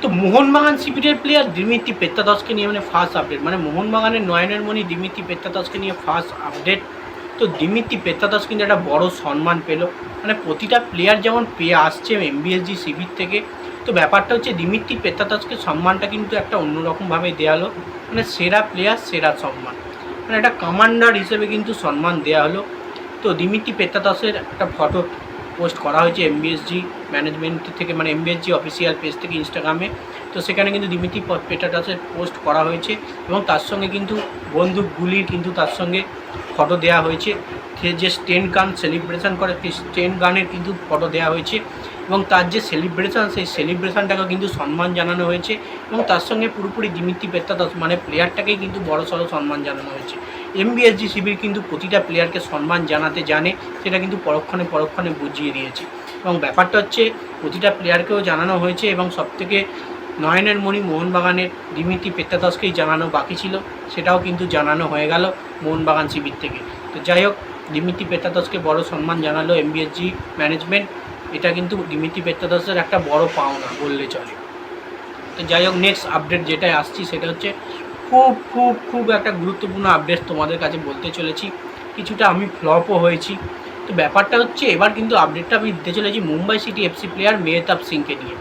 তো মোহনবাগান শিবিরের player Dmitry পেত্তাদসকে নিয়ে মানে ফার্স্ট আপডেট মানে মোহনবাগানের নয়নের মণি দিমিত্রি পেত্তাদসকে নিয়ে ফার্স্ট আপডেট তো দিমিত্রি পেত্তাদস কিন্তু একটা বড় সম্মান পেল। মানে প্রতিটা প্লেয়ার যেমন পেয়ে আসছে এমবিএসজি শিবির থেকে, তো ব্যাপারটা হচ্ছে দিমিত্রি পেত্তাদসকে সম্মানটা কিন্তু একটা অন্যরকমভাবে দেওয়া হলো। মানে সেরা প্লেয়ার সেরা সম্মান। মানে একটা কমান্ডার হিসেবে কিন্তু সম্মান দেওয়া হলো। তো দিমিত্রি পেত্তাদসের একটা ফটো পোস্ট করা হয়েছে এমবিএসজি ম্যানেজমেন্ট থেকে মানে এমবিএসজি অফিসিয়াল পেজ থেকে ইনস্টাগ্রামে তো সেখানে কিন্তু দিমিত্রি পেটাটাসের পোস্ট করা হয়েছে এবং তার সঙ্গে কিন্তু বন্দুকগুলির কিন্তু তার সঙ্গে ফটো দেওয়া হয়েছে। সে যে স্টেন গান সেলিব্রেশন করে, সেই স্টেন গানের কিন্তু ফটো দেওয়া হয়েছে এবং তার যে সেলিব্রেশন সেই সেলিব্রেশনটাকেও কিন্তু সম্মান জানানো হয়েছে এবং তার সঙ্গে পুরোপুরি দিমিত্রি পেত্তাদস মানে প্লেয়ারটাকেই কিন্তু বড় সড়ো সম্মান জানানো হয়েছে। এমবিএসজি শিবির কিন্তু প্রতিটা প্লেয়ারকে সম্মান জানাতে জানে, সেটা কিন্তু পরক্ষণে পরক্ষণে বুঝিয়ে দিয়েছে। এবং ব্যাপারটা হচ্ছে, প্রতিটা প্লেয়ারকেও জানানো হয়েছে এবং সবথেকে নয়নের মণি মোহনবাগানের দিমিত্রি পেত্তাদসকেই জানানো বাকি ছিল, সেটাও কিন্তু জানানো হয়ে গেল মোহনবাগান শিবির থেকে। তো যাই হোক দিমিত্রি পেত্তাদসকে বড় সম্মান জানালো এমবিএসজি ম্যানেজমেন্ট এটা কিন্তু দিমিত্রি পেত্তাদসের একটা বড় পাওনা বললে চলে। তো যাই হোক নেক্সট আপডেট যেটায় আসছি সেটা হচ্ছে খুব খুব খুব একটা গুরুত্বপূর্ণ আপডেট তোমাদের কাছে বলতে চলেছি। কিছুটা আমি ফ্লপও হয়েছি। তো ব্যাপারটা হচ্ছে, এবার কিন্তু আপডেটটা আমি দিতে চলেছি Mumbai city FC player Mehtab সিংকে নিয়ে।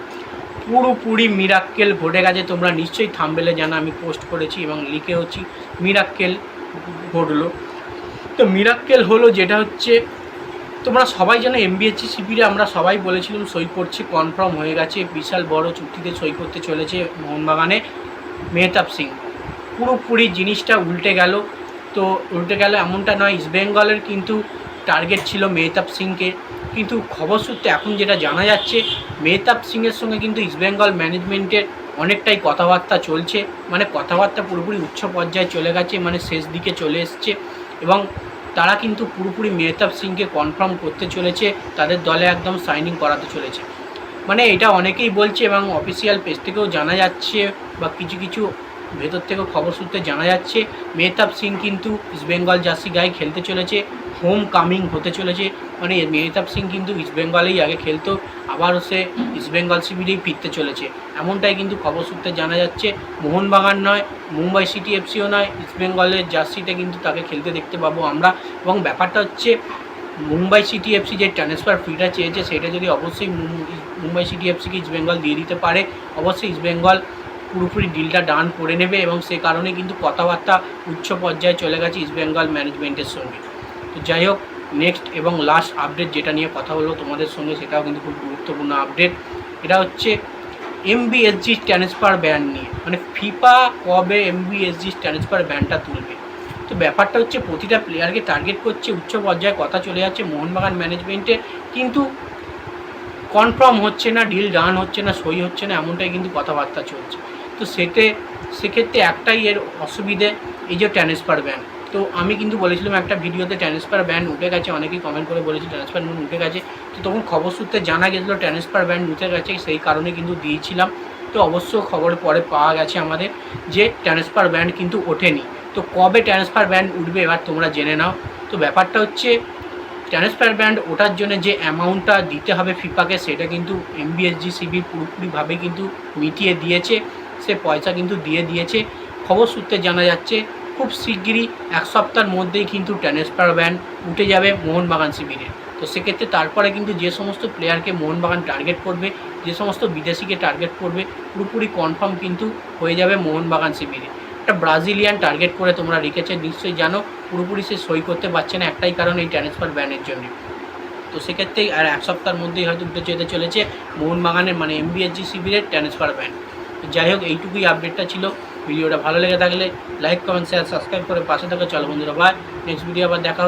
পুরোপুরি মিরাক্কেল ঘটে গেছে, তোমরা নিশ্চয়ই থামবেলে জানা আমি পোস্ট করেছি এবং লিখে হচ্ছি মিরাক্কেল ঘটলো। তো মিরাক্কেল হলো যেটা হচ্ছে, তোমরা সবাই জানো এমবিএসসি শিবিরে আমরা সবাই বলেছিলাম সই করছি কনফার্ম হয়ে গেছে, বিশাল বড় চুক্তিতে সই করতে চলেছে মোহনবাগানে মেহতাব সিং। পুরোপুরি জিনিসটা উল্টে গেল। তো উল্টে গেল এমনটা নয় ইস্টবেঙ্গলের কিন্তু টার্গেট ছিল মেহতাব সিংকে। কিন্তু খবর সূত্রে এখন যেটা জানা যাচ্ছে, মেহতাব সিংয়ের সঙ্গে কিন্তু ইস্টবেঙ্গল ম্যানেজমেন্টের অনেকটাই কথাবার্তা চলছে। মানে কথাবার্তা পুরোপুরি উচ্চ পর্যায়ে চলে গেছে মানে শেষ দিকে চলে এসছে। এবং তারা কিন্তু পুরোপুরি মেহতাব সিংকে কনফার্ম করতে চলেছে, তাদের দলে একদম সাইনিং করাতে চলেছে। মানে এটা অনেকেই বলছে এবং অফিসিয়াল পেজ থেকেও জানা যাচ্ছে বা কিছু কিছু ভেতর থেকেও খবর সূত্রে জানা যাচ্ছে, মেহতাব সিং কিন্তু ইস্টবেঙ্গল জার্সি গায়ে খেলতে চলেছে হোম কামিং হতে চলেছে। মানে মেহতাব সিং কিন্তু ইস্টবেঙ্গলেই আগে খেলতো, আবারও সে ইস্টবেঙ্গল শিবিরেই ফিরতে চলেছে। এমনটাই কিন্তু খবর সূত্রে জানা যাচ্ছে, মোহনবাগান নয়, মুম্বাই সিটি এফসিও নয় ইস্টবেঙ্গলের জার্সিতে কিন্তু তাকে খেলতে দেখতে পাবো আমরা। এবং ব্যাপারটা হচ্ছে, মুম্বাই সিটি এফসি যে ট্রান্সফার ফিটা চেয়েছে, সেটা যদি অবশ্যই মুম্বাই সিটি এফসিকে ইস্টবেঙ্গল দিয়ে দিতে পারে, অবশ্যই ইস্টবেঙ্গল পুরোপুরি ডিলটা ডান করে নেবে এবং সে কারণে কিন্তু কথাবার্তা উচ্চ পর্যায়ে চলে গেছে ইস্টবেঙ্গল ম্যানেজমেন্টের সঙ্গে। তো যাই হোক নেক্সট এবং লাস্ট আপডেট যেটা নিয়ে কথা হলো তোমাদের সঙ্গে, সেটাও কিন্তু খুব গুরুত্বপূর্ণ আপডেট এটা হচ্ছে এমবিএসজি ট্রান্সফার ব্যান নিয়ে। মানে ফিফা কবে এমবিএসজি ট্রান্সফার ব্যানটা তুলবে? তো ব্যাপারটা হচ্ছে প্রতিটা প্লেয়ারকে টার্গেট করছে, উচ্চ পর্যায়ে কথা চলে যাচ্ছে মোহনবাগান ম্যানেজমেন্টে কিন্তু কনফার্ম হচ্ছে না ডিল ডান হচ্ছে না, সই হচ্ছে না, এমনটাই কিন্তু কথাবার্তা চলছে। তো সেতে, সেক্ষেত্রে একটাই এর অসুবিধে এই যে ট্রান্সফার ব্যান তো আমি কিন্তু বলেছিলাম একটা ভিডিওতে ট্রান্সফার ব্যান উঠে গেছে, অনেকেই কমেন্ট করে বলেছে ট্রান্সফার ব্যান উঠে গেছে। তো তখন খবর সূত্রে জানা গেছিল ট্রান্সফার ব্যান উঠে গেছে, সেই কারণে কিন্তু দিয়েছিলাম। তো অবশ্য খবর পরে পাওয়া গেছে আমাদের যে ট্রান্সফার ব্যান্ড কিন্তু ওঠেনি। তো কবে ট্রান্সফার ব্যান্ড উঠবে এবার তোমরা জেনে নাও। তো ব্যাপারটা হচ্ছে ট্রান্সফার ব্যান্ড ওঠার জন্য যে অ্যামাউন্টটা দিতে হবে ফিফাকে সেটা কিন্তু এমবিএসজি সিবি পুরোপুরিভাবে কিন্তু মিটিয়ে দিয়েছে। সে পয়সা কিন্তু দিয়ে দিয়েছে। খবর সূত্রে জানা যাচ্ছে, খুব শিগগিরই এক সপ্তাহের মধ্যেই কিন্তু ট্রান্সফার ব্যান উঠে যাবে মোহনবাগান শিবিরে। তো সেক্ষেত্রে তারপরে কিন্তু যে সমস্ত প্লেয়ারকে মোহনবাগান টার্গেট করবে, যে সমস্ত বিদেশিকে টার্গেট করবে, পুরোপুরি কনফার্ম কিন্তু হয়ে যাবে মোহনবাগান শিবিরে। একটা ব্রাজিলিয়ান টার্গেট করে তোমরা রেখেছে, নিশ্চয়ই জানো, পুরোপুরি সে সই করতে পারছে না, একটাই কারণ এই ট্রান্সফার ব্যানের জন্য। তো সেক্ষেত্রেই আর এক সপ্তাহের মধ্যেই হয়তো উঠে যেতে চলেছে মোহনবাগানের মানে এমবিএসজি শিবিরের ট্রান্সফার ব্যান যাই হোক, এইটুকুই আপডেটটা ছিল। ভিডিওটা ভালো লেগে থাকলে লাইক কমেন্ট শেয়ার সাবস্ক্রাইব করে পাশে থাকা। চলো বন্ধুরা ভাই নেক্সট ভিডিও আবার দেখা